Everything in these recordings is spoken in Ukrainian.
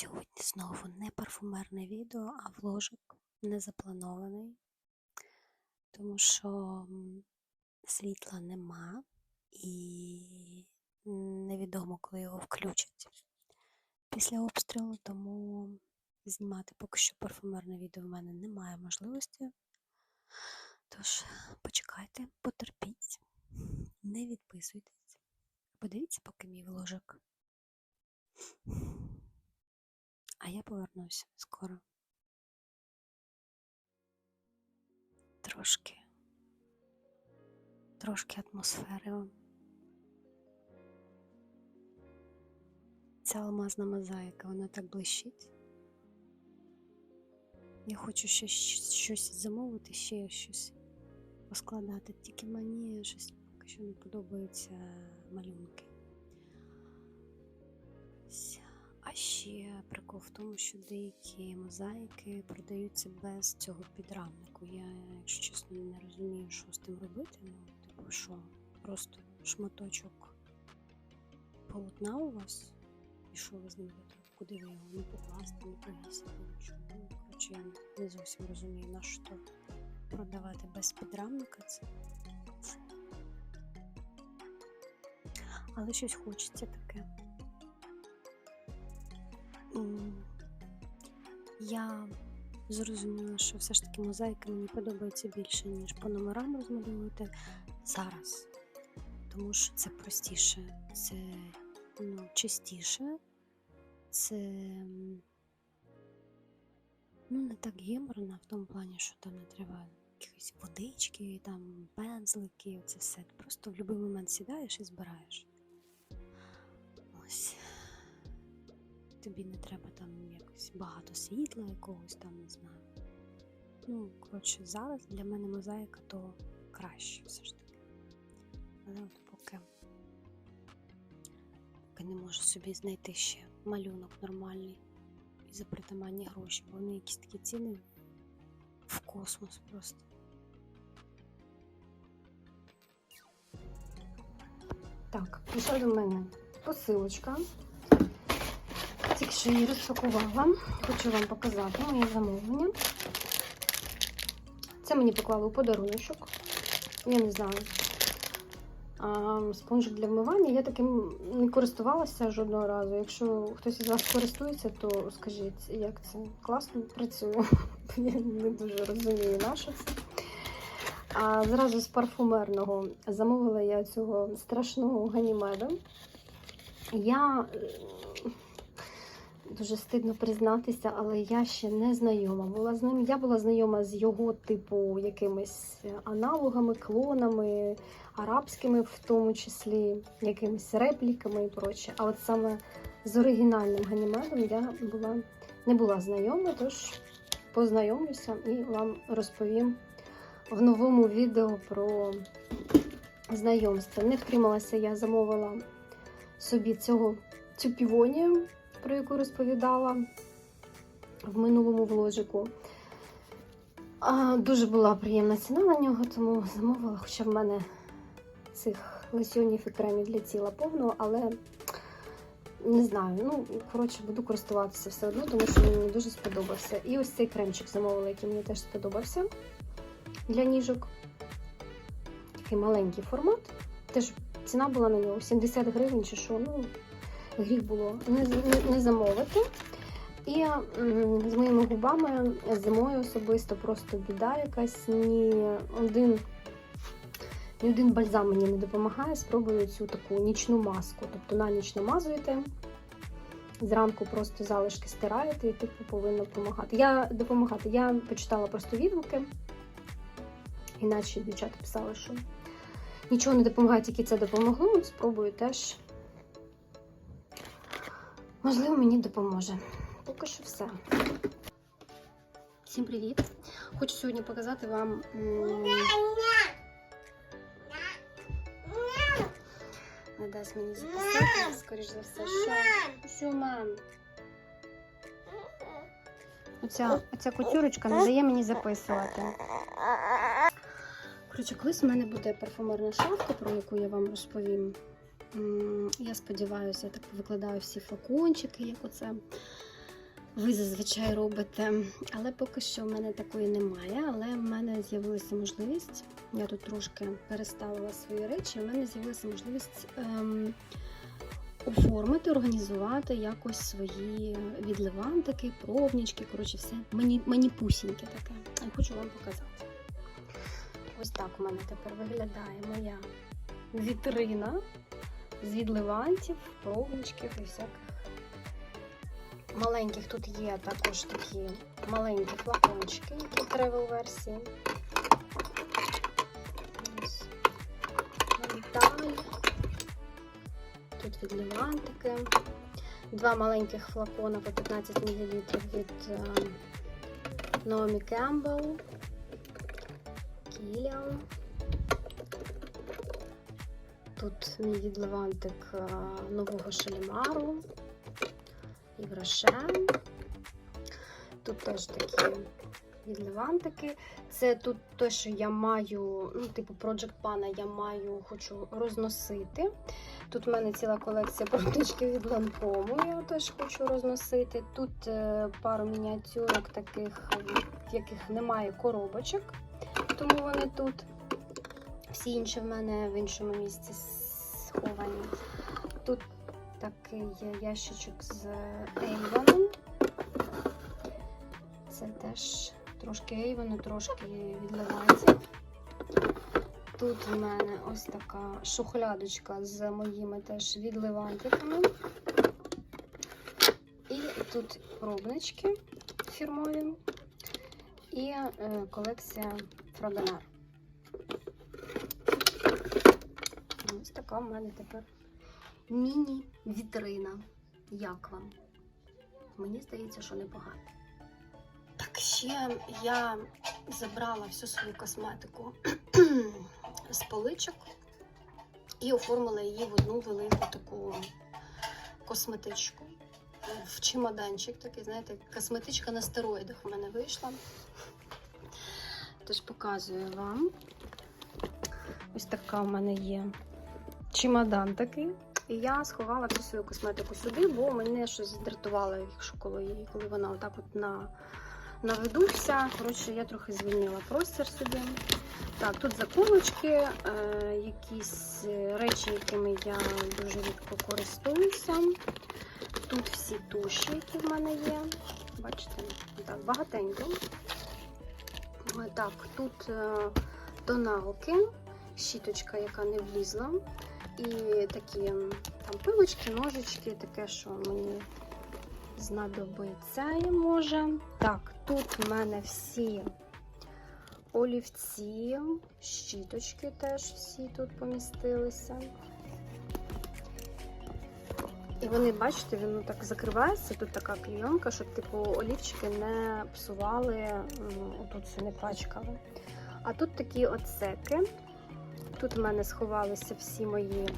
Сьогодні знову не парфумерне відео, а вложик не запланований, тому що світла нема і невідомо, коли його включать після обстрілу, тому знімати поки що парфумерне відео в мене немає можливості. Тож почекайте, потерпіть, не відписуйтесь. Подивіться поки мій вложик. А я повернуся скоро. Трошки. Трошки атмосфери. Ця алмазна мозаїка, вона так блищить. Я хочу ще щось замовити, ще щось поскладати. Тільки мені щось поки що не подобаються малюнки. Ще прикол в тому, що деякі мозаїки продаються без цього підрамнику. Я, якщо чесно, не розумію, що з тим робити. Ну, типу, що просто шматочок полотна у вас, і що ви з ним будете? Куди ви його не покласти, не повісити. Ну, коротше, я не зовсім розумію, на що продавати без підрамника це. Але щось хочеться таке. Я зрозуміла, що все ж таки мозаїка мені подобається більше, ніж по номерам розмальовувати зараз. Тому що це простіше, це ну, чистіше, це ну, не так геморно в тому плані, що там не треба якісь водички, там пензлики, оце все. Ти просто в будь-який момент сідаєш і збираєш. Ось тобі не треба там якось багато світла якогось там, не знаю. Ну, коротше, зараз для мене мозаїка то краще все ж таки. Але от поки, поки не можу собі знайти ще малюнок нормальний і за притаманні гроші, бо вони якісь такі ціни в космос просто. Так, прийшла до мене посилочка. Тільки що її розпакувала. Хочу вам показати моє замовлення. Це мені поклали у подаруночок. Я не знаю. А, спонжик для вмивання. Я таким не користувалася жодного разу. Якщо хтось із вас користується, то скажіть, як це класно працює. Я не дуже розумію, на що це. А зразу з парфумерного замовила я цього страшного ганімеда. Я дуже стидно признатися, але я ще не знайома була з ним. Я була знайома з його типу якимись аналогами, клонами, арабськими, в тому числі, якимись репліками і проче. А от саме з оригінальним ганімедом я була, не була знайома, тож познайомлюся і вам розповім в новому відео про знайомство. Не втрималася, я замовила собі цього, цю півонію, про яку розповідала в минулому вложику. А, дуже була приємна ціна на нього, тому замовила, хоча в мене цих лосьонів і кремів для тіла повно, але не знаю, ну, коротше, буду користуватися все одно, тому що мені дуже сподобався. І ось цей кремчик замовила, який мені теж сподобався для ніжок. Такий маленький формат. Теж ціна була на нього 70 гривень чи що. Ну, гріх було не, не, не замовити. І з моїми губами зимою особисто просто біда якась. Ні один, ні один бальзам мені не допомагає. Спробую цю таку нічну маску. Тобто на ніч намазуєте, зранку просто залишки стираєте і типу повинно допомагати. Я допомагати. Я почитала просто відгуки, іначе дівчата писали, що нічого не допомагає, тільки це допомогло. Спробую теж. Можливо, мені допоможе. Поки що все. Всім привіт! Хочу сьогодні показати вам. Не дасть мені записати, скоріш за все, що. Мам? Оця, оця кутюрочка не дає мені записувати. Коротше, колись у мене буде парфумерна шафка, про яку я вам розповім. Я сподіваюся, я так викладаю всі флакончики, як оце. ви зазвичай робите. Але поки що в мене такої немає. Але в мене з'явилася можливість. Я тут трошки переставила свої речі. В мене з'явилася можливість ем, оформити, організувати якось свої відливантики, пробнички. Коротше, все мені, мені пусіньке таке. Я хочу вам показати. Ось так у мене тепер виглядає моя вітрина з відливантів, пробничків і всяких маленьких. Тут є також такі маленькі флакончики, які тревел версії. Ось. Менталь. Тут відливантики. Два маленьких флакона по 15 мл від е, Naomi Campbell. Кіліан. Тут мій відливантик е, нового шалімару і Рошен. Тут теж такі відливантики. Це тут те, що я маю, ну, типу Project Pana я маю, хочу розносити. Тут в мене ціла колекція продуктів від Lancome, я теж хочу розносити. Тут е, пару мініатюрок таких, в яких немає коробочок, тому вони тут. Всі інші в мене в іншому місці сховані. Тут такий ящичок з Avon. Це теж трошки Avon, трошки відливається. Тут в мене ось така шухлядочка з моїми теж відливантиками. І тут пробнички фірмові і е, колекція Fragonar. Ось така в мене тепер міні-вітрина. Як вам? Мені здається, що непогано. Так, ще я забрала всю свою косметику з поличок і оформила її в одну велику таку косметичку. В чемоданчик такий, знаєте, косметичка на стероїдах в мене вийшла. Тож показую вам. Ось така в мене є чемодан такий. І я сховала всю свою косметику сюди, бо мене щось здратувало, якщо коли, коли вона отак от на, наведуться. Коротше, я трохи звільнила простір собі. Так, тут заколочки, е, якісь речі, якими я дуже рідко користуюся. Тут всі туші, які в мене є. Бачите, так, багатенько. Е, Так, тут е, тоналки, щіточка, яка не влізла. І такі там пилочки, ножички, таке, що мені знадобиться і може. Так, тут в мене всі олівці, щіточки теж всі тут помістилися. І вони, бачите, він так закривається, тут така клійонка, щоб типу олівчики не псували, ну, тут все не пачкали. А тут такі отсеки. Тут в мене сховалися всі мої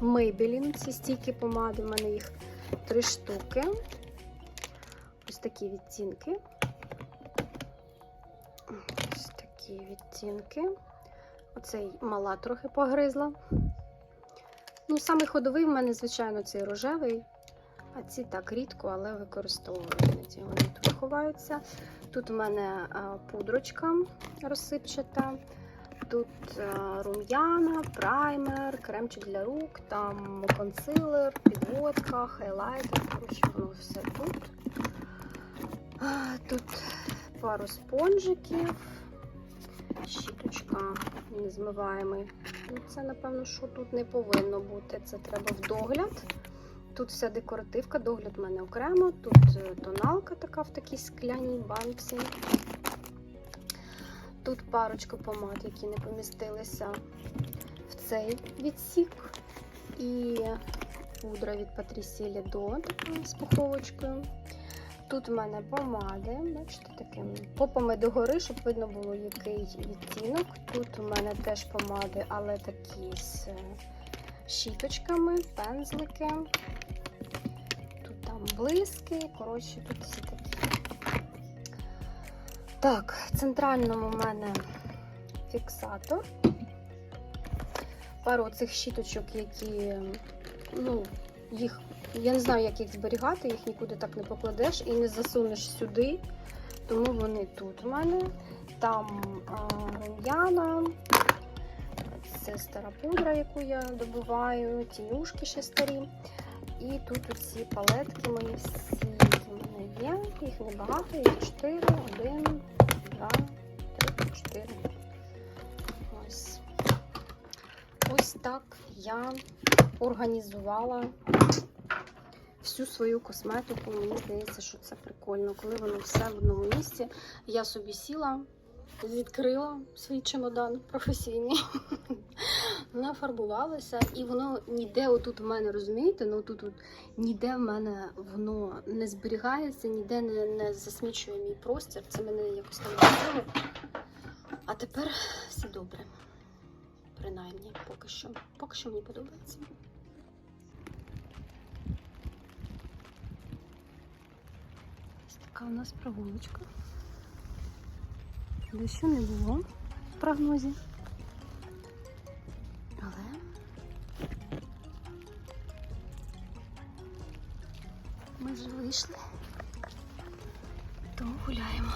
Maybelline, ці стійкі помади. У мене їх три штуки. Ось такі відтінки. Ось такі відтінки. Оцей мала трохи погризла. Ну, самий ходовий в мене, звичайно, цей рожевий. А ці так рідко, але використовую. Вони тут ховаються. Тут у мене пудрочка розсипчата. Тут рум'яна, праймер, кремчик для рук, там консилер, підводка, хайлайтер. Коротше, воно все тут. Тут пару спонжиків, щіточка незмиваємий. Ну, Це, напевно, що тут не повинно бути. Це треба в догляд. Тут вся декоративка, догляд в мене окремо. Тут е, тоналка така в такій скляній банці. Тут парочка помад, які не помістилися в цей відсік. І пудра від Patricia Lido з пуховочкою. Тут в мене помади, бачите, таким попами догори, щоб видно було, який відтінок. Тут у мене теж помади, але такі з е, щіточками, пензлики. Тут там блиски, коротше, тут всі такі. Так, в центральному у мене фіксатор. Пару цих щіточок, які, ну, їх Я не знаю, як їх зберігати, їх нікуди так не покладеш і не засунеш сюди. Тому вони тут у мене. Там рум'яна, це стара пудра, яку я добуваю, тінюшки ще старі. І тут усі палетки мої всі, Їх небагато, їх 4, 1, 2, 3, 4. Ось. Ось так я організувала всю свою косметику. Мені здається, що це прикольно, коли воно все в одному місці. Я собі сіла, відкрила свій чемодан професійний, нафарбувалася, і воно ніде отут в мене, розумієте? Ну тут ніде в мене воно не зберігається, ніде не, не засмічує мій простір. Це мене якось там вразило. А тепер все добре. Принаймні, поки що. Поки що мені подобається. Ось така у нас прогулочка. Дощу не було в прогнозі. Але ми вже вийшли, тому гуляємо.